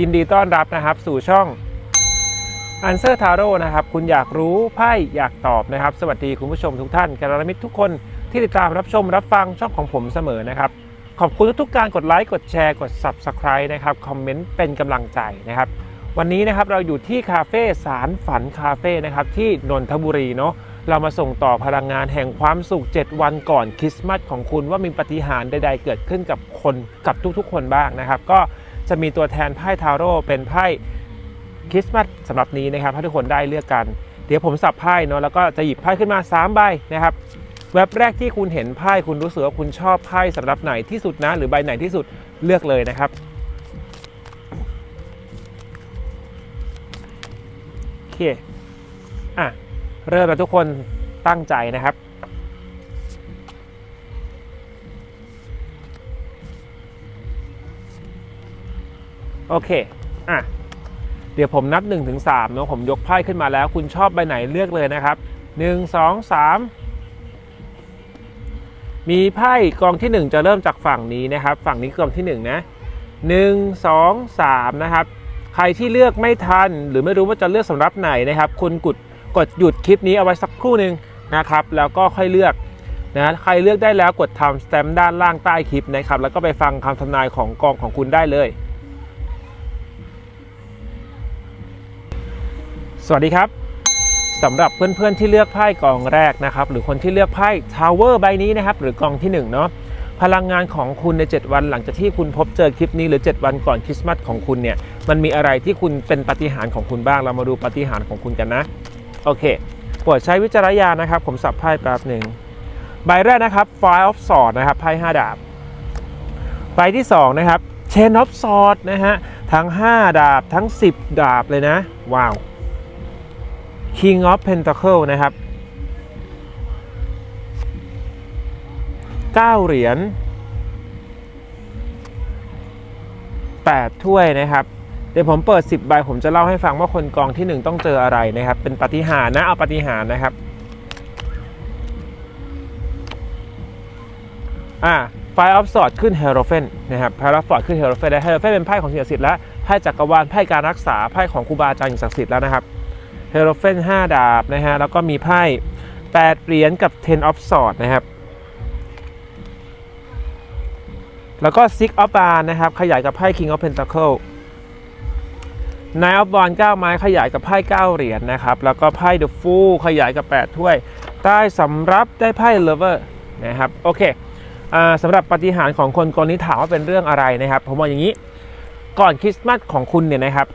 ยินดีต้อนรับนะครับสู่ช่อง Answer Tarot นะครับ คุณอยากรู้ไพ่อยากตอบนะครับ สวัสดีคุณผู้ชมทุกท่านกัลยาณมิตรทุกคนที่ติดตามรับชมรับฟังช่องของผมเสมอนะครับ ขอบคุณทุกๆการกดไลค์กดแชร์กด Subscribe นะครับคอมเมนต์เป็นกำลังใจนะครับ วันนี้นะครับเราอยู่ที่คาเฟ่สารฝันคาเฟ่นะครับที่นนทบุรีเนาะเรามาส่งต่อพลังงานแห่งความสุข 7 วันก่อนคริสต์มาสของคุณว่ามีปาฏิหารย์ใดๆเกิดขึ้นกับคนกับทุกๆ คนบ้างนะครับ ก็ จะมีตัวแทนไพ่ทาโร่เป็นไพ่คริสต์มาสสำหรับนี้นะครับให้ทุกคนได้เลือกกัน เดี๋ยวผมสับไพ่เนาะแล้วก็จะหยิบไพ่ขึ้นมา3ใบนะครับแว็บแรกที่คุณเห็นไพ่คุณรู้สึกว่าคุณชอบไพ่สำหรับไหนที่สุดนะ หรือใบไหนที่สุดเลือกเลยนะครับโอเคอะเริ่มแล้วทุกคนตั้งใจนะครับ โอเค อะ เดี๋ยวผมนับ1นถึงสเนาะผมยกไพ่ขึ้นมาแล้ว คุณชอบใบไหนเลือกเลยนะครับ 1 2 3 มีไพ่กองที่ 1 จะเริ่มจากฝั่งนี้นะครับ ฝั่งนี้กองที่ 1 นะ 1 2 3 นะครับ ใครที่เลือกไม่ทัน หรือไม่รู้ว่าจะเลือกสำรับไหนนะครับ คุณกดกดหยุดคลิปนี้เอาไว้สักครู่หนึ่งนะครับ แล้วก็ค่อยเลือกนะใครเลือกได้แล้วกดทำสแตมด้านล่างใต้คลิปนะครับ แล้วก็ไปฟังคำทำนายของกองของคุณได้เลย สวัสดีครับสำหรับเพื่อนๆที่เลือกไพ่กองแรกนะครับ หรือคนที่เลือกไพ่ทาวเวอร์ใบนี้นะครับ หรือกองที่1เนาะพลังงานของคุณใน 7 วันหลังจากที่คุณพบเจอคลิปนี้หรือ 7 วันก่อนคริสต์มาสของคุณเนี่ยมันมีอะไรที่คุณเป็นปฏิหารของคุณบ้างเรามาดูปฏิหารของคุณกันนะ โอเคโปรดใช้วิจารณญาณนะครับ ผมสับไพ่แป๊บหนึ่งใบแรกนะครับ Five of Swords นะครับไพ่5ดาบใบที่2นะครับ Ten of Swords นะฮะทั้ง 5 ดาบทั้ง 10 ดาบเลยนะว้าว King of Pentacle นะครับ 9 เหรียญ 8 ถ้วยนะครับ เดี๋ยวผมเปิด 10 ใบ ผมจะเล่าให้ฟังว่าคนกองที่ 1 ต้องเจออะไรนะครับ เป็นปฏิหารนะ เอาปฏิหารนะครับ อ่า Five of Swords ขึ้น h e r o p h a n นะครับ Five of Swords ขึ้น h e r o p h a n และ h e r o p h a n เป็นไพ่ของสิ่งศักดิ์สิทธิ์และไพ่จักรวาลไพ่การรักษาไพ่ของครูบาอาจารย์อย่งศักดิ์สิทธิ์แล้วนะครับ h e r o p h a n 5ดาบนะฮะ แล้วก็มีไพ่ 8 เหรียญกับ Ten of Swords นะครับ แล้วก็ Six of b a r นะครับ ขยายกับไพ่ King of Pentacle Nine of Wands 9ไม้ขยายกับไพ่9เหรียญนะครับ แล้วก็ไพ่ The Fool ขยายกับ 8 ถ้วย ใต้สำรับได้ไพ่ Lover นะครับ โอเคอสำหรับปฏิหารของคนคนนี้ถามว่าเป็นเรื่องอะไรนะครับ ผมบอกอย่างนี้ ก่อนคริสต์มาสของคุณเนี่ยนะครับ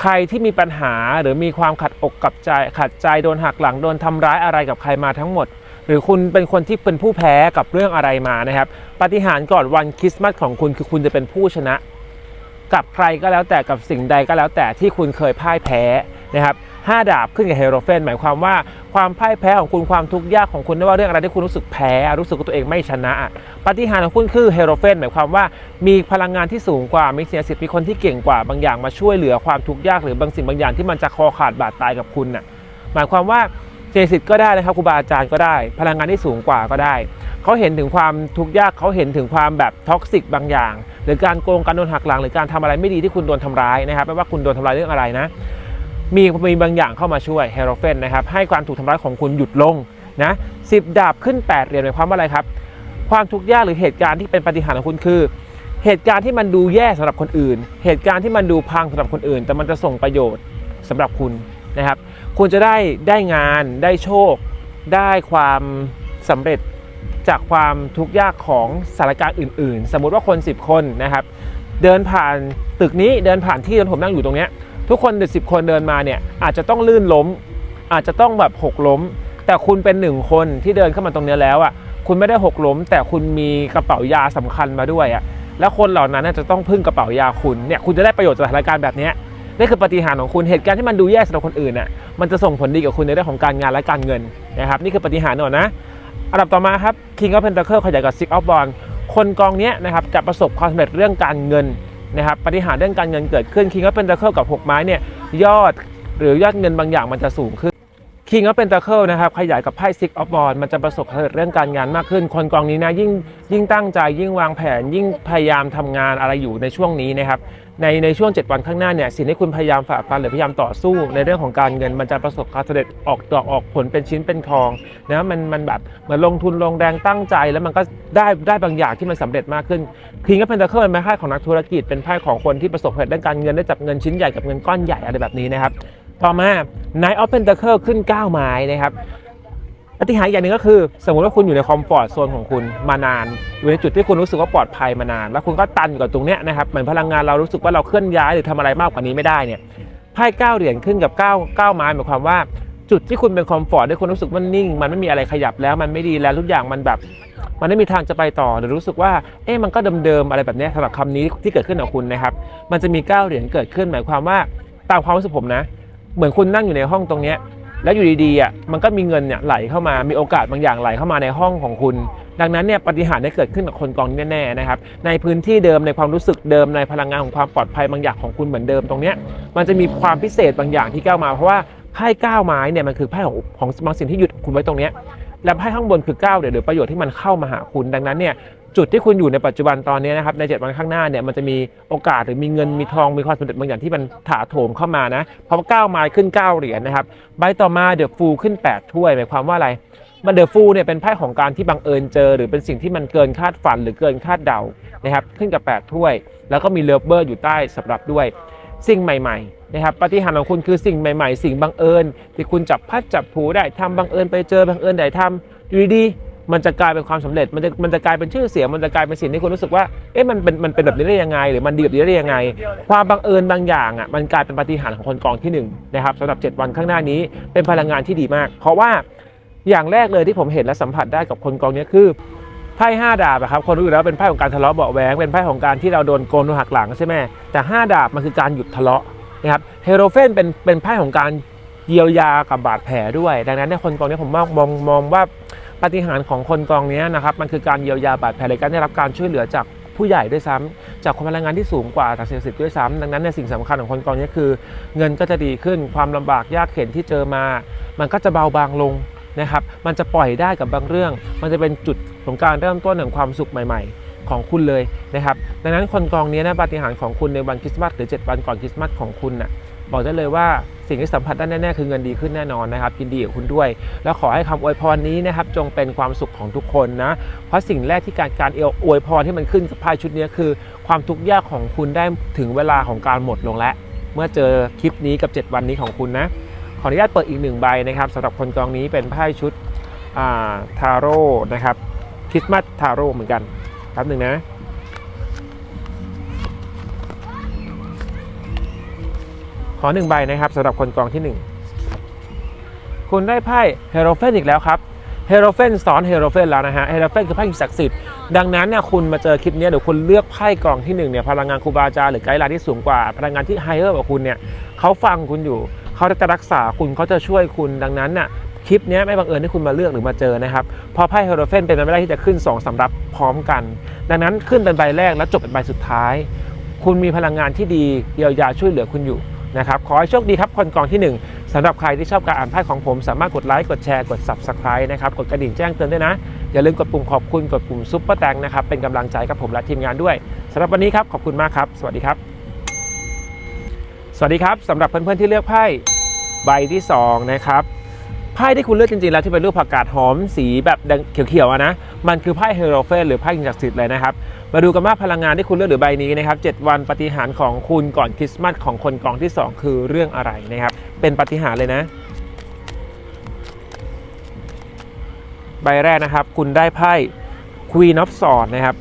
ใครที่มีปัญหาหรือมีความขัดอกกับใจขัดใจโดนหักหลังโดนทำร้ายอะไรกับใครมาทั้งหมด หรือคุณเป็นคนที่เป็นผู้แพ้กับเรื่องอะไรมานะครับปฏิหารก่อนวันคริสต์มาสของคุณคือคุณจะเป็นผู้ชนะ กับใครก็แล้วแต่กับสิ่งใดก็แล้วแต่ที่คุณเคยพ่ายแพ้นะครับ ห้าดาบขึ้นกับเฮโรเฟนหมายความว่าความพ่ายแพ้ของคุณความทุกข์ยากของคุณไม่ว่าเรื่องอะไรที่คุณรู้สึกแพ้รู้สึกว่าตัวเองไม่ชนะปฏิหารของคุณคือเฮโรเฟนหมายความว่ามีพลังงานที่สูงกว่ามีเสียสิทธิ์มีคนที่เก่งกว่าบางอย่างมาช่วยเหลือความทุกข์ยากหรือบางสิ่งบางอย่างที่มันจะคอขาดบาดตายกับคุณน่ะหมายความว่าเจสิทธิ์ก็ได้นะครับครูบาอาจารย์ก็ได้ พลังงานที่สูงกว่าก็ได้เขาเห็นถึงความทุกข์ยากเขาเห็นถึงความแบบท็อกซิกบางอย่าง หรือการโกงการโดนหักหลังหรือการทำอะไรไม่ดีที่คุณโดนทำร้ายนะครับไม่ว่าคุณโดนทำร้ายเรื่องอะไรนะ มีมีบางอย่างเข้ามาช่วยเฮโรเฟนนะครับให้ความถูกทำร้ายของคุณหยุดลงนะสิบดาบขึ้น 8เหรียญหมายความว่าอะไรครับ ความทุกข์ยากหรือเหตุการณ์ที่เป็นปฏิหารของคุณคือ เหตุการณ์ที่มันดูแย่สำหรับคนอื่น เหตุการณ์ที่มันดูพังสำหรับคนอื่น แต่มันจะส่งประโยชน์สำหรับคุณนะครับ คุณจะได้ได้งานได้โชค ได้ความสำเร็จจากความทุกข์ยากของสถานการณ์อื่น ๆ สมมุติว่าคน 10 คนนะครับ เดินผ่านตึกนี้เดินผ่านที่ผมนั่งอยู่ตรงเนี้ย ทุกคนเด็สิบคนเดินมาเนี่ยอาจจะต้องลื่นล้ม อาจจะต้องแบบหกล้ม แต่คุณเป็นหนึ่งคนที่เดินเข้ามาตรงเนี้ยแล้วอะคุณไม่ได้หกล้ม แต่คุณมีกระเป๋ายาสำคัญมาด้วยอะแล้วคนเหล่านั้นจะต้องพึ่งกระเป๋ายาคุณเนี่ยคุณจะได้ประโยชน์จากสถานการณ์แบบนี้นี่คือปฏิหารของคุณเหตุการณ์ที่มันดูแย่สำหรับคนอื่นน่ะมันจะส่งผลดีกับคุณในเรื่องของการงานและการเงินนะครับนี่คือปฏิหารหน่อยนะอันดับต่อมาครับ King of Pentacle ขยายกับ Six of Wands คนกองเนี้ยนะครับจะประสบความสำเร็จเรื่องการเงิน นะครับปฏิหารเรื่องการเงินเกิดขึ้นคิงก็เป็นตะเคิลกับ 6 ไม้เนี่ยยอดหรือยอดเงินบางอย่างมันจะสูงขึ้นคิงก็เป็นตะเคิลนะครับขยายกับไพ่ซิกออฟบอลมันจะประสบเร็จเรื่องการงานมากขึ้น คนกองนี้นะยิ่งยิ่งตั้งใจยิ่งวางแผนยิ่งพยายามทำงานอะไรอยู่ในช่วงนี้นะครับ ในในช่วง 7 วันข้างหน้าเนี่ยสิ่งที่คุณพยายามฝ่าฟันหรือพยายามต่อสู้ ในเรื่องของการเงินมันจะประสบความสำเร็จออกดอกออกผลเป็นชิ้นเป็นทองนะมันมันแบบเหมือนลงทุนลงแรงตั้งใจ แล้วมันก็ได้ได้บางอย่างที่มันสำเร็จมากขึ้น King of Pentacle เป็นไพ่ของนักธุรกิจเป็นไพ่ของคนที่ประสบความสำเร็จด้านการเงินได้จับเงินชิ้นใหญ่กับเงินก้อนใหญ่อะไรแบบนี้นะครับต่อมา Knight of Pentacle ขึ้น 9 ไม้นะครับ ปฏิหายอย่างหนึ่งก็คือ สมมุติว่าคุณอยู่ในคอมฟอร์ตโซนของคุณมานาน อยู่ในจุดที่คุณรู้สึกว่าปลอดภัยมานาน แล้วคุณก็ตันอยู่กับตรงเนี้ยนะครับเหมือนพลังงานเรารู้สึกว่าเราเคลื่อนย้ายหรือทำอะไรมากกว่านี้ไม่ได้เนี่ยไพ่9เหรียญขึ้นกับ9 9ไม้หมายความว่าจุดที่คุณเป็นคอมฟอร์ตที่คุณรู้สึกมันนิ่ง มันไม่มีอะไรขยับแล้วมันไม่ดีแล้วทุกอย่างมันแบบ มันไม่มีทางจะไปต่อหรือรู้สึกว่าเอ๊ะมันก็เดิมๆอะไรแบบนี้สำหรับคำนี้ที่เกิดขึ้นกับคุณนะครับ มันจะมี9เหรียญเกิดขึ้นหมายความว่าตามความรู้สึกผมนะ เหมือนคุณนั่งอยู่ในห้องตรงเนี้ย แล้วอยู่ดีๆอะมันก็มีเงินเนี่ยไหลเข้ามามีโอกาสบางอย่างไหลเข้ามาในห้องของคุณ ดังนั้นเนี่ยปฏิหารได้เกิดขึ้นกับคนกองนี้แน่ๆนะครับในพื้นที่เดิมในความรู้สึกเดิมในพลังงานของความปลอดภัยบางอย่างของคุณเหมือนเดิมตรงเนี้ยมันจะมีความพิเศษบางอย่างที่ก้าวมาเพราะว่าไพ่ก้าวไม้เนี่ยมันคือไพ่ของของบางสิ่งที่หยุดคุณไว้ตรงเนี้ยและไพ่ข้างบนคือก้าวเดี๋ยวหรือประโยชน์ที่มันเข้ามาหาคุณดังนั้นเนี่ย จุดที่คุณอยู่ในปัจจุบันตอนนี้นะครับใน 7 วันข้างหน้าเนี่ยมันจะมีโอกาสหรือมีเงินมีทองมีความสำเร็จบางอย่างที่มันถาโถมเข้ามานะเพราะก้าวไม้ขึ้น 9 เหรียญนะครับใบต่อมาเดอะฟูขึ้น 8 ถ้วยหมายความว่าอะไรมันเดอะฟูเนี่ยเป็นไพ่ของการที่บังเอิญเจอ หรือเป็นสิ่งที่มันเกินคาดฝันหรือเกินคาดเดานะครับขึ้นกับ 8 ถ้วย แล้วก็มีเลเบอร์อยู่ใต้สำหรับด้วยสิ่งใหม่ๆนะครับปฏิหารของคุณคือสิ่งใหม่ ๆ สิ่งบังเอิญ ที่คุณจับพัดจับผูได้ทำบังเอิญไปเจอบังเอิญได้ทำอยู่ดีๆ มันจะกลายเป็นความสำเร็จ มันจะมันจะกลายเป็นชื่อเสียง มันจะกลายเป็นสิ่งที่คุณรู้สึกว่า เอ๊ะ มันเป็น มันเป็นแบบนี้ได้ยังไง หรือมันดีแบบนี้ได้ยังไง ความบังเอิญบางอย่างอะ มันกลายเป็นปฏิหารของคนกองที่หนึ่งนะครับสำหรับ 7 วันข้างหน้านี้ เป็นพลังงานที่ดีมาก เพราะว่าอย่างแรกเลยที่ผมเห็นและสัมผัสได้กับคนกองนี้คือไพ่ห้าดาบครับคนรู้อยู่แล้วเป็นไพ่ของการทะเลาะเบาะแว้งเป็นไพ่ของการที่เราโดนโกนโดนหักหลังใช่ไหมแต่ห้าดาบมันคือการหยุดทะเลาะนะครับเฮโรเฟนเป็นเป็นไพ่ของการเยียวยากับบาดแผลด้วย ดังนั้นเนี่ยคนกองนี้ผมมองมองมองว่า ปฏิหารของคนกองนี้นะครับมันคือการเยียวยาบาดแผลหรือการได้รับการช่วยเหลือจากผู้ใหญ่ด้วยซ้ำจากคนพลังงานที่สูงกว่าจากสิ่งศักดิ์สิทธิ์ด้วยซ้ำดังนั้นเนี่ยสิ่งสำคัญของคนกองนี้คือ เงินก็จะดีขึ้นความลำบากยากเข็นที่เจอมา มันก็จะเบาบางลงนะครับมันจะปล่อยได้กับบางเรื่อง มันจะเป็นจุดของการเริ่มต้นแห่งความสุขใหม่ ๆของคุณเลยนะครับ ดังนั้นคนกองนี้นะปาฏิหาริย์ของคุณในวันคริสต์มาสหรือ 7 วันก่อนคริสต์มาสของคุณน่ะ บอกได้เลยว่าสิ่งที่สัมผัสได้แน่ๆคือเงินดีขึ้นแน่นอนนะครับยินดีกับคุณด้วย แล้วขอให้คำอวยพรนี้นะครับจงเป็นความสุขของทุกคนนะ เพราะสิ่งแรกที่การการอวยพรที่มันขึ้นกับไพ่ชุดนี้คือ ความทุกข์ยากของคุณได้ถึงเวลาของการหมดลงแล้ว เมื่อเจอคลิปนี้กับ 7 วันนี้ของคุณนะขออนุญาตเปิดอีกหนึ่งใบนะครับสำหรับคนกองนี้เป็นไพ่ชุดทาโร่นะครับคริสต์มาสทาโร่เหมือนกันแป๊บหนึ่งนะ ขอหนึ่งใบนะครับสำหรับคนกองที่ 1 คุณได้ไพ่เฮโรเฟนอีกแล้วครับเฮโรเฟนซ้อนเฮโรเฟนแล้วนะฮะเฮโรเฟนคือไพ่ศักดิ์สิทธิ์ดังนั้นเนี่ยคุณมาเจอคลิปนี้เดี๋ยวคุณเลือกไพ่กองที่1เนี่ยพลังงานครูบาอาจารย์หรือไกด์ไลน์ที่สูงกว่า พลังงานที่ไฮเออร์กว่าคุณเนี่ยเขาฟังคุณอยู่เขาจะรักษาคุณเขาจะช่วยคุณดังนั้นน่ะคลิปนี้ไม่บังเอิญที่คุณมาเลือกหรือมาเจอนะครับเพราะไพ่เฮโรเฟนเป็นไปไม่ได้ที่จะขึ้น2สำรับพร้อมกัน ดังนั้นขึ้นเป็นใบแรกแล้วจบเป็นใบสุดท้าย คุณมีพลังงานที่ดีเยียวยาช่วยเหลือคุณอยู่ นะครับขอให้โชคดีครับคนกองที่ 1สำหรับใครที่ชอบการอ่านไพ่ของผม สามารถกดไลค์กดแชร์กด Subscribe นะครับกดกระดิ่งแจ้งเตือนด้วยนะ อย่าลืมกดปุ่มขอบคุณกดปุ่มซุปเปอร์แตงนะครับเป็นกำลังใจกับผมและทีมงานด้วยสำหรับวันนี้ครับขอบคุณมากครับ สวัสดีครับ สวัสดีครับสำหรับเพื่อนๆที่เลือกไพ่ใบที่สองนะครับไพ่ที่คุณเลือกจริงๆแล้วที่เป็นรูปผักกาดหอมสีแบบเขียวๆนะมันคือไพ่เฮโรเฟนหรือไพ่ยิงศักสิทธิ์เลยนะครับ มาดูกันว่าพลังงานที่คุณเลือกหรือใบนี้นะครับ7วันปฏิหารของคุณก่อนคริสต์มาสของคนกองที่ 2 คือเรื่องอะไรนะครับ เป็นปฏิหารเลยนะ ใบแรกนะครับ คุณได้ไพ่ Queen of Swords นะครับ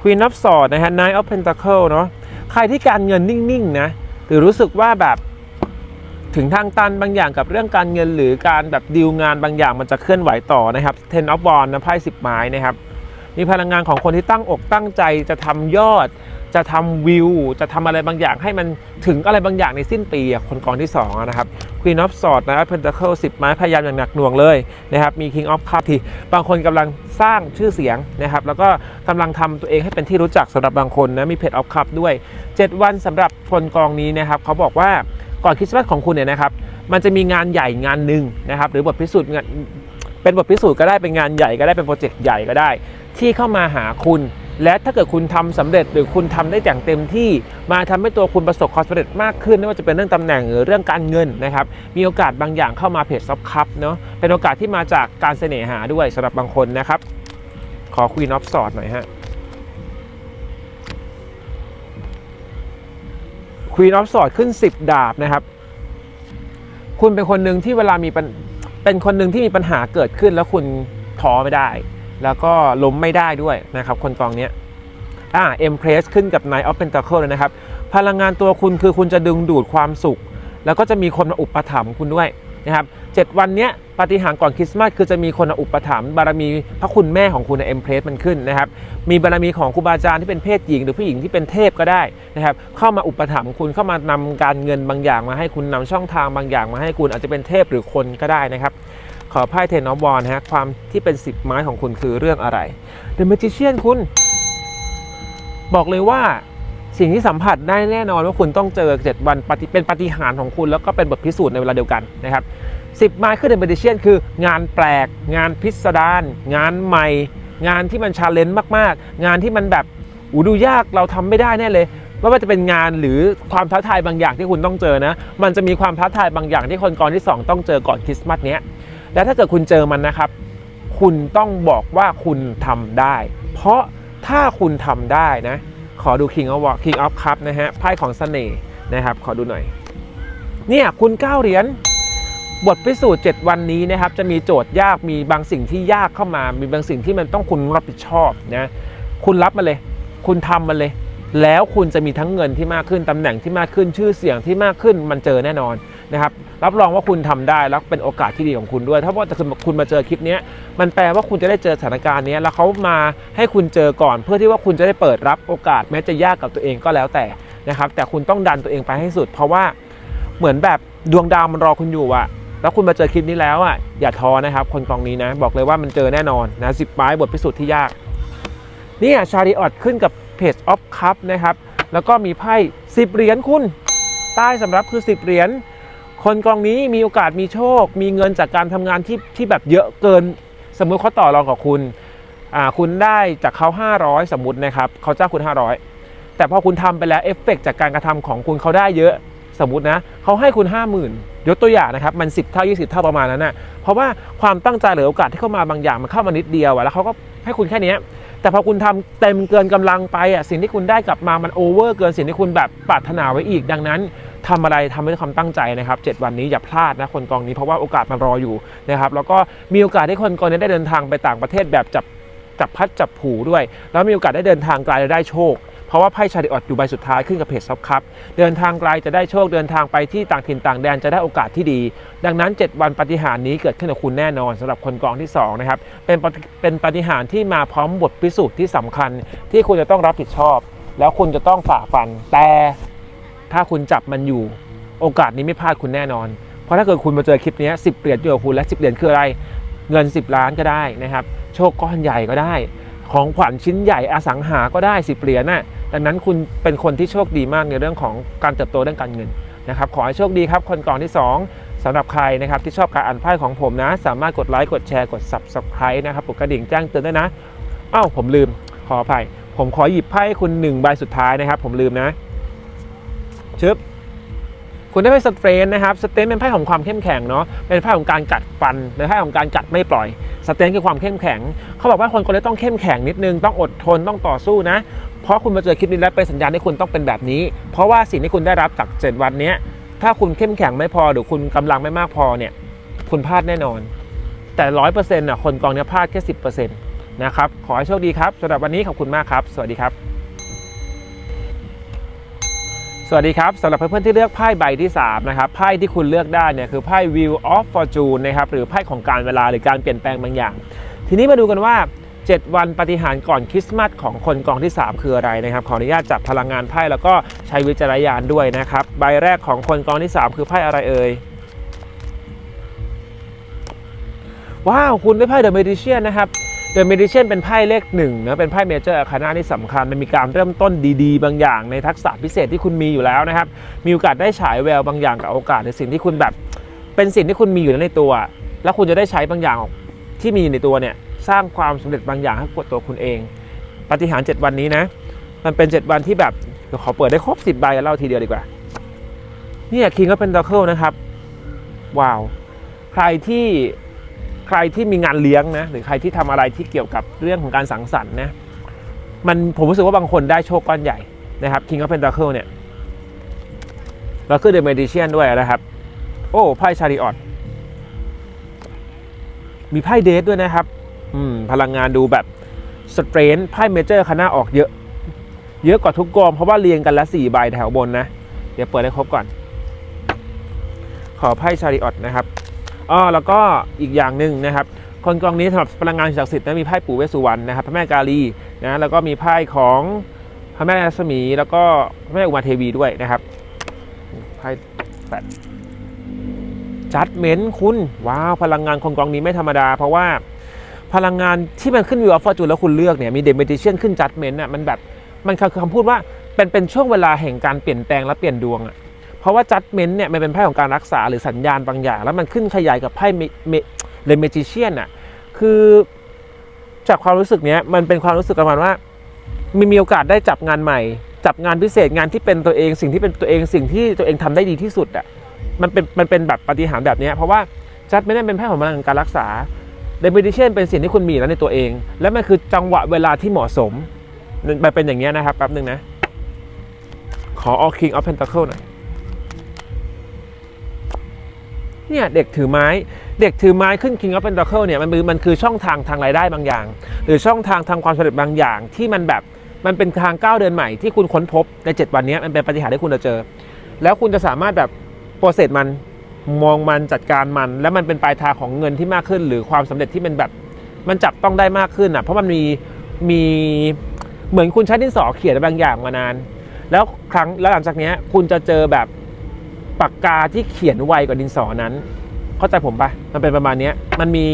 Queen of Swords นะฮะ Knight of Pentacle เนาะใครที่การเงินนิ่ง ๆ นะ หรือรู้สึกว่าแบบ ถึงทางตันบางอย่างกับเรื่องการเงินหรือการแบบดีลงานบางอย่างมันจะเคลื่อนไหวต่อนะครับ Ten of Wands นะไพ่10ไม้นะครับมีพลังงานของคนที่ตั้งอกตั้งใจจะทำยอด จะทำวิว จะทำอะไรบางอย่างให้มันถึงอะไรบางอย่างในสิ้นปีคนกองที่2อะนะครับ Queen of Swords นะครับ Pentacle 10ไม้พยายามอย่างหนักหน่วงเลยนะครับมี King of Cups ที่บางคนกำลังสร้างชื่อเสียงนะครับแล้วก็กำลังทำตัวเองให้เป็นที่รู้จักสำหรับบางคนนะมี Page of Cups ด้วย 7 วันสำหรับคนกองนี้นะครับเขาบอกว่า ก่อนคริสต์มาสของคุณเนี่ยนะครับมันจะมีงานใหญ่งานหนึ่งนะครับหรือบทพิสูจน์งานเป็นบทพิสูจน์ก็ได้เป็นงานใหญ่ก็ได้เป็นโปรเจกต์ใหญ่ก็ได้ ที่เข้ามาหาคุณ และถ้าเกิดคุณทำสำเร็จหรือคุณทำได้อย่างเต็มที่ มาทำให้ตัวคุณประสบความสำเร็จมากขึ้นไม่ว่าจะเป็นเรื่องตำแหน่งหรือเรื่องการเงินนะครับมีโอกาสบางอย่างเข้ามาเพจซอฟคัพเนาะเป็นโอกาสที่มาจากการเสน่หาด้วยสำหรับบางคนนะครับขอ Queen of Swords หน่อยฮะ ควีนออฟสอดขึ้น 10 ดาบนะครับ คุณเป็นคนหนึ่งที่เวลามีเป็นคนหนึ่งที่มีปัญหาเกิดขึ้น แล้วคุณท้อไม่ได้ แล้วก็ล้มไม่ได้ด้วยนะครับ คนกองเนี้ยอ่าเอ็มเพรสขึ้นกับ Knight of Pentacle เลยนะครับ พลังงานตัวคุณคือคุณจะดึงดูดความสุข แล้วก็จะมีคนมาอุปถัมภ์คุณด้วย นะครับเจ็ดวันเนี้ยปฏิหารก่อนคริสต์มาสคือจะมีคนอุปถัมภ์บารมีพระคุณแม่ของคุณใน Empress มันขึ้นนะครับมีบารมีของครูบาอาจารย์ที่เป็นเพศหญิง หรือผู้หญิงที่เป็นเทพก็ได้นะครับเข้ามาอุปถัมภ์คุณเข้ามานำการเงินบางอย่างมาให้คุณนำช่องทางบางอย่างมาให้คุณอาจจะเป็นเทพหรือคนก็ได้นะครับขอไพ่เทนอฟบอลนะฮะความที่เป็น10ไม้ของคุณคือเรื่องอะไร The Magician คุณ บอกเลยว่า สิ่งที่สัมผัสได้แน่นอนว่าคุณต้องเจอ 7 วันปฏิเป็นปฏิหารของคุณแล้วก็เป็นบทพิสูจน์ในเวลาเดียวกันนะครับ10ไม้คือ The Magician คือ งานแปลก งานพิสดารงานใหม่ งานที่มันชาเลนจ์มากๆ งานที่มันแบบอูดูยากเราทำไม่ได้แน่เลยไม่ว่าจะเป็นงานหรือความท้าทายบางอย่างที่คุณต้องเจอนะ มันจะมีความท้าทายบางอย่างที่คนกรที่สองต้องเจอก่อนคริสต์มาสเนี้ยและถ้าเกิดคุณเจอมันนะครับ คุณต้องบอกว่าคุณทำได้ เพราะถ้าคุณทำได้นะ ขอดู King of War King of Cup นะฮะไพ่ของเสน่ห์นะครับ ขอดูหน่อย เนี่ยคุณ9เหรียญบทพิสูจน์ 7 วันนี้นะครับ จะมีโจทย์ยากมีบางสิ่งที่ยากเข้ามา มีบางสิ่งที่มันต้องคุณรับผิดชอบนะคุณรับมาเลย คุณทำมันเลย แล้วคุณจะมีทั้งเงินที่มากขึ้นตำแหน่งที่มากขึ้นชื่อเสียงที่มากขึ้นมันเจอแน่นอนนะครับ รับรองว่าคุณทำได้แล้วเป็นโอกาสที่ดีของคุณด้วย ถ้าว่าแต่คุณมาเจอคลิปนี้มันแปลว่าคุณจะได้เจอสถานการณ์นี้แล้วเขามาให้คุณเจอก่อน เพื่อที่ว่าคุณจะได้เปิดรับโอกาสแม้จะยากกับตัวเองก็แล้วแต่นะครับแต่คุณต้องดันตัวเองไปให้สุด เพราะว่าเหมือนแบบดวงดาวมันรอคุณอยู่อะแล้วคุณมาเจอคลิปนี้แล้วอะอย่าท้อนะครับ คนกองนี้นะ บอกเลยว่ามันเจอแน่นอนนะสิบไม้บทพิสูจน์ที่ยากนี่ชาริออตขึ้นกับเพจออฟคัพนะครับแล้วก็มีไพ่10 เหรียญคุณ ใต้สำรับคือ 10 เหรียญ คนกองนี้มีโอกาสมีโชค มีเงินจากการทำงานที่ที่แบบเยอะเกิน สมมุติเขาต่อรองกับคุณอ่าคุณได้จากเขา500 สมมตินะครับเขาจ้างคุณ 500 แต่พอคุณทำไปแล้วเอฟเฟกจากการกระทำของคุณเขาได้เยอะสมมตินะเขาให้คุณ 50,000ยกตัวอย่างนะครับมัน 10 เท่า 20 เท่าประมาณนั้นนะเพราะว่าความตั้งใจหรือโอกาสที่เข้ามาบางอย่างมันเข้ามานิดเดียวอะแล้วเขาก็ให้คุณแค่นี้แต่พอคุณทำเต็มเกินกำลังไปอะสิ่งที่คุณได้กลับมามันโอเวอร์เกินสิ่งที่คุณแบบปรารถนาไว้อีกดังนั้น ทำอะไรทำด้วยความตั้งใจนะครับ 7 วันนี้อย่าพลาดนะคนกองนี้เพราะว่าโอกาสมันรออยู่นะครับแล้วก็มีโอกาสให้คนกองนี้ได้เดินทางไปต่างประเทศแบบจับจับพัดจับผูด้วย แล้วมีโอกาสได้เดินทางไกลและได้โชคเพราะว่าไพ่ชาริออตอยู่ใบสุดท้ายขึ้นกับเพจซับคัพเดินทางไกลจะได้โชคเดินทางไปที่ต่างถิ่นต่างแดนจะได้โอกาสที่ดี ดังนั้น 7 วันปฏิหารนี้เกิดขึ้นกับคุณแน่นอนสำหรับคนกองที่2นะครับเป็นเป็นปฏิหารที่มาพร้อมบทพิสูจน์ที่สำคัญ ที่คุณจะต้องรับผิดชอบ แล้วคุณจะต้องฝ่าฟันแต่ ถ้าคุณจับมันอยู่ โอกาสนี้ไม่พลาดคุณแน่นอน เพราะถ้าเกิดคุณมาเจอคลิปนี้10เหรียญอยู่กับคุณและ10เหรียญคืออะไร เงิน 10 ล้านก็ได้นะครับ โชคก้อนใหญ่ก็ได้ ของขวัญชิ้นใหญ่อสังหาก็ได้10เหรียญน่ะดังนั้นคุณเป็นคนที่โชคดีมากในเรื่องของการเติบโตด้านการเงินนะครับขอให้โชคดีครับคนก่องที่ 2สำหรับใครนะครับที่ชอบการอ่านไพ่ของผมนะ สามารถกดไลค์กดแชร์กด subscribe นะครับกดกระดิ่งแจ้งเตือนด้วยนะอ้าวผมลืมขออภัย ผมขอหยิบไพ่คุณหนึ่งใบสุดท้ายนะครับ ผมลืมนะ ชึบคุณได้ไพ่สเตรนนะครับสเตรนเป็นไพ่ของความเข้มแข็งเนาะเป็นไพ่ของการกัดฟันเป็นไพ่ของการกัดไม่ปล่อยสเตรนคือความเข้มแข็ง เขาบอกว่าคนคนนี้ต้องเข้มแข็งนิดนึงต้องอดทนต้องต่อสู้นะ เพราะคุณมาเจอคลิปนี้แล้วเป็นสัญญาณให้คุณต้องเป็นแบบนี้ เพราะว่าสิ่งที่คุณได้รับจากเจ็ดวันนี้ถ้าคุณเข้มแข็งไม่พอหรือคุณกำลังไม่มากพอเนี่ยคุณพลาดแน่นอน แต่ร้อยเปอร์เซ็นต์อะคนกองเนี้ยพลาดแค่สิบเปอร์เซ็นต์นะครับขอให้โชคดีครับสำหรับวันนี้ขอบคุณมากครับ สวัสดีครับ วัสดีครับสำหรับเพื่อนๆที่เลือกไพ่ใบที่3นะครับไพ่ที่คุณเลือกได้เนี่ยคือไพ่ Wheel of Fortune นะครับหรือไพ่ของการเวลาหรือการเปลี่ยนแปลงบางอย่าง ทีนี้มาดูกันว่า 7 วันปฏิหารก่อนคริสต์มาสของคนกองที่ 3 คืออะไรนะครับขออนุญาตจับพลังงานไพ่แล้วก็ใช้วิจารณญาณด้วยนะครับใบแรกของคนกองที่ 3 คือไพ่อะไรเอ่ยว้าวคุณได้ไพ่เดอะเมดิเชียนนะครับ เดอะเมดิเชนเป็นไพ่เลขหนึ่งนะเป็นไพ่เมเจอร์อาคานาที่สำคัญมันมีการเริ่มต้นดีๆ บางอย่างในทักษะพิเศษที่คุณมีอยู่แล้วนะครับ มีโอกาสได้ฉายแววบางอย่างกับโอกาสในสิ่งที่คุณแบบ เป็นสิ่งที่คุณมีอยู่แล้วในตัว แล้วคุณจะได้ใช้บางอย่างที่มีอยู่ในตัวเนี่ยสร้างความสำเร็จบางอย่างให้กับตัวคุณเอง ปฏิหาร 7 วันนี้นะ มันเป็น 7 วันที่แบบเดี๋ยวขอเปิดได้ครบ 10 ใบกันเล่าทีเดียวดีกว่า เนี่ยคิงก็เป็นดอเคิลนะครับ ว้าว ใครที่ ใครที่มีงานเลี้ยงนะหรือใครที่ทำอะไรที่เกี่ยวกับเรื่องของการสังสรรค์นะมันผมรู้สึกว่าบางคนได้โชคก้อนใหญ่นะครับคิงก็เป็นดอเคิลเนี่ยแล้วคือเดอะเมดิเชียนด้วยนะครับ โอ้ไพ่ชาริออตมีไพ่เดทด้วยนะครับ อืมพลังงานดูแบบสเตรนไพ่เมเจอร์คณะออกเยอะ เยอะกว่าทุกกองเพราะว่าเรียงกันละสี่ใบแถวบนนะ เดี๋ยวเปิดให้ครบก่อน ขอไพ่ชาริออตนะครับ อ๋อแล้วก็อีกอย่างหนึ่งนะครับคนกองนี้สำหรับพลังงานศักดิ์สิทธิ์นะมีไพ่ปู่เวสสุวรรณนะครับพระแม่กาลีนะแล้วก็มีไพ่ของพระแม่รัศมีแล้วก็พระแม่อุมาเทวีด้วยนะครับไพ่แปดจัดเมนต์คุณว้าวพลังงานคนกองนี้ไม่ธรรมดา เพราะว่าพลังงานที่มันขึ้นวิวออฟฟอร์จูนแล้วคุณเลือกเนี่ยมีเดเมดิเชียนขึ้นจัดเมนต์อะมันแบบมันคือคำพูดว่าเป็นเป็นช่วงเวลาแห่งการเปลี่ยนแปลงและเปลี่ยนดวงอะ เพราะว่าจัดเมนต์เนี่ยมันเป็นไพ่ของการรักษาหรือสัญญาณบางอย่าง แล้วมันขึ้นขยายกับไพ่เมเดเมดิเชียนอะคือจากความรู้สึกเนี้ยมันเป็นความรู้สึกประมาณว่ามีมีโอกาสได้จับงานใหม่ จับงานพิเศษงานที่เป็นตัวเองสิ่งที่เป็นตัวเองสิ่งที่ตัวเองทำได้ดีที่สุดอะมันเป็นมันเป็นแบบปฏิหารแบบเนี้ยเพราะว่าจัดไม่ได้เป็นแพทย์ของพลังการรักษาเดมิดิเชนเป็นสิ่งที่คุณมีแล้วในตัวเอง และมันคือจังหวะเวลาที่เหมาะสมมันเป็นอย่างเงี้ยนะครับแป๊บนึงนะ ขอ All King of Pentacle หน่อย เนี่ยเด็กถือไม้ เด็กถือไม้ขึ้น King of Pentacle เนี่ยมันคือมันคือช่องทางทางรายได้บางอย่าง หรือช่องทางทางความสำเร็จบางอย่าง ที่มันแบบมันเป็นทางก้าวเดินใหม่ที่คุณค้นพบใน 7 วันนี้มันเป็นปฏิหารที่คุณจะเจอ แล้วคุณจะสามารถแบบโปรเซสมันมองมันจัดการมัน แล้วมันเป็นปลายทางของเงินที่มากขึ้น หรือความสำเร็จที่เป็นแบบมันจับต้องได้มากขึ้นอะเพราะมันมีมีเหมือนคุณใช้ดินสอเขียนบางอย่างมานาน แล้วครั้งแล้วหลังจากนี้คุณจะเจอแบบ ปากกาที่เขียนไวกว่าดินสอนั้น เข้าใจผมปะมันเป็นประมาณนี้มันมี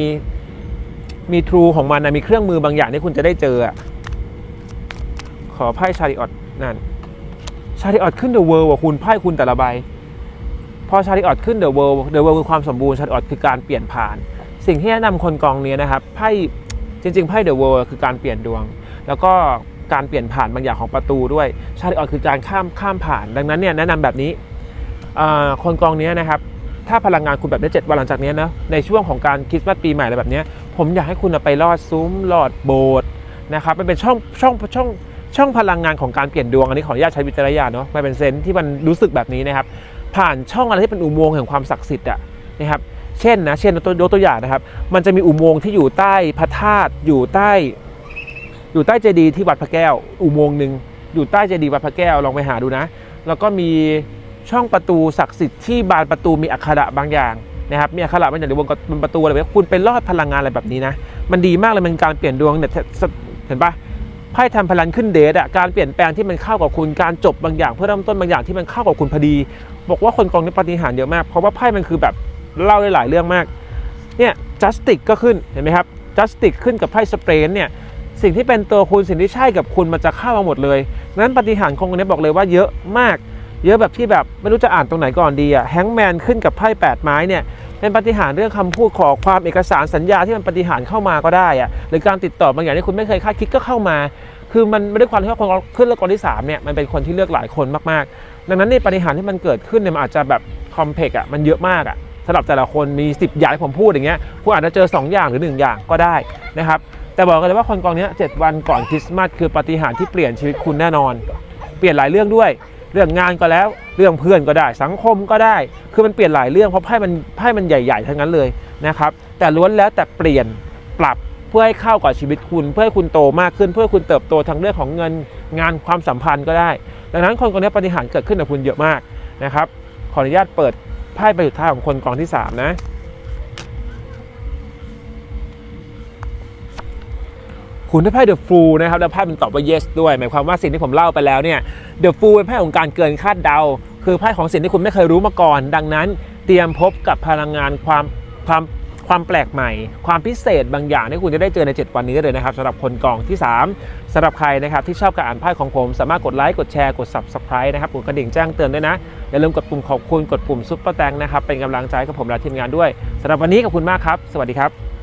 มีทรูของมันนะมีเครื่องมือบางอย่างที่คุณจะได้เจอขอไพ่ชาริออตนั่นชาริออตขึ้นเดอะเวิร์ว่ะคุณไพ่คุณแต่ละใบพอชาริออตขึ้นเดอะเวิลด์เดอะเวิลด์คือความสมบูรณ์ชาริออตคือการเปลี่ยนผ่าน สิ่งที่แนะนำคนกองนี้นะครับไพ่จริงๆไพ่เดอะเวิลด์คือการเปลี่ยนดวง แล้วก็การเปลี่ยนผ่านบางอย่างของประตูด้วยชาริออตคือการข้ามข้ามผ่าน ดังนั้นเนี่ยแนะนำแบบนี้ คนกองนี้นะครับถ้าพลังงานคุณแบบได้เจ็ดวันหลังจากนี้นะในช่วงของการคริสต์มาสปีใหม่อะไรแบบนี้ผมอยากให้คุณไปลอดซุ้มลอดโบสถ์นะครับมันเป็นช่องช่องช่องช่องพลังงานของการเปลี่ยนดวงอันนี้ขออนุญาตใช้วิจารณญาณเนาะมันเป็นเซนที่มันรู้สึกแบบนี้นะครับผ่านช่องอะไรที่เป็นอุโมงค์แห่งความศักดิ์สิทธิ์อะนะครับเช่นนะเช่นตัวยกตัวอย่างนะครับ มันจะมีอุโมงค์ที่อยู่ใต้พระธาตุอยู่ใต้ อยู่ใต้เจดีย์ที่วัดพระแก้ว อุโมงค์หนึ่งอยู่ใต้เจดีย์วัดพระแก้วลองไปหาดูนะ แล้วก็มี ช่องประตูศักดิ์สิทธิ์ที่บานประตูมีอักขระบางอย่างนะครับมีอักขระบางอย่างอยู่บนบนประตูอะไรแบบนี้คุณไปลอดพลังงานอะไรแบบนี้นะมันดีมากเลยมันการเปลี่ยนดวงเนี่ยเห็นปะไพ่ทำพลังขึ้นเดทอะการเปลี่ยนแปลงที่มันเข้ากับคุณการจบบางอย่าง เพื่อเริ่มต้นบางอย่างที่มันเข้ากับคุณพอดี บอกว่าคนกองนี้ปฏิหารเยอะมาก เพราะว่าไพ่มันคือแบบเล่าได้หลายเรื่องมากเนี่ยจัสติกก็ขึ้นเห็นไหมครับจัสติกขึ้นกับไพ่สเปรนเนี่ยสิ่งที่เป็นตัวคุณสิ่งที่ใช่กับคุณมันจะเข้ามาหมดเลยนั้นปฏิหารของคนนี้บอกเลยว่าเยอะมาก เยอะแบบที่แบบไม่รู้จะอ่านตรงไหนก่อนดีอะแฮงแมนขึ้นกับไพ่แปดไม้เนี่ยเป็นปฏิหารเรื่องคำพูดขอความเอกสารสัญญาที่มันปฏิหารเข้ามาก็ได้อะหรือการติดต่อบางอย่างที่คุณไม่เคยคาดคิดก็เข้ามา คือมันไม่ได้ความที่ว่าคนขึ้นเลือกคนที่3เนี่ยมันเป็นคนที่เลือกหลายคนมากๆ ดังนั้นในปฏิหารที่มันเกิดขึ้นเนี่ยมันอาจจะแบบคอมเพกอะมันเยอะมากอะสำหรับแต่ละคนมี 10 อย่างที่ผมพูดอย่างเงี้ยคุณอาจจะเจอ 2 อย่างหรือ 1 อย่างก็ได้นะครับแต่บอกกันเลยว่าคนกองเนี้ย7วันก่อนคริสต์มาสคือปฏิหารที่เปลี่ยนชีวิตคุณแน่นอน เปลี่ยนหลายเรื่องด้วย เรื่องงานก็แล้ว เรื่องเพื่อนก็ได้ สังคมก็ได้ คือมันเปลี่ยนหลายเรื่องเพราะไพ่มันไพ่มันใหญ่ ๆ ทั้งนั้นเลยนะครับ แต่ล้วนแล้วแต่เปลี่ยนปรับเพื่อให้เข้ากับชีวิตคุณ เพื่อให้คุณโตมากขึ้น เพื่อคุณเติบโตทางเรื่องของเงินงานความสัมพันธ์ก็ได้ ดังนั้นคนคนนี้ปฏิหารเกิดขึ้นกับคุณเยอะมากนะครับ ขออนุญาตเปิดไพ่ใบสุดท้ายของคนกองที่ 3 นะ คุณได้ไพ่ The Fool นะครับแล้วไพ่มันตอบว่า yes ด้วย หมายความว่าสิ่งที่ผมเล่าไปแล้วเนี่ย The Fool เป็นไพ่ของการเกินคาดเดา คือไพ่ของสิ่งที่คุณไม่เคยรู้มาก่อน ดังนั้น เตรียมพบกับพลังงานความความความแปลกใหม่ ความพิเศษบางอย่างที่คุณจะได้เจอใน 7 วันนี้ได้เลยนะครับสำหรับคนกองที่ 3สำหรับใครนะครับที่ชอบการอ่านไพ่ของผม สามารถกดไลค์กดแชร์กด subscribe นะครับกดกระดิ่งแจ้งเตือนด้วยนะ อย่าลืมกดปุ่มขอบคุณกดปุ่มซุปเปอร์แตงนะครับเป็นกำลังใจกับผมและทีมงานด้วยสำหรับวันนี้ขอบคุณมากครับ สวัสดีครับ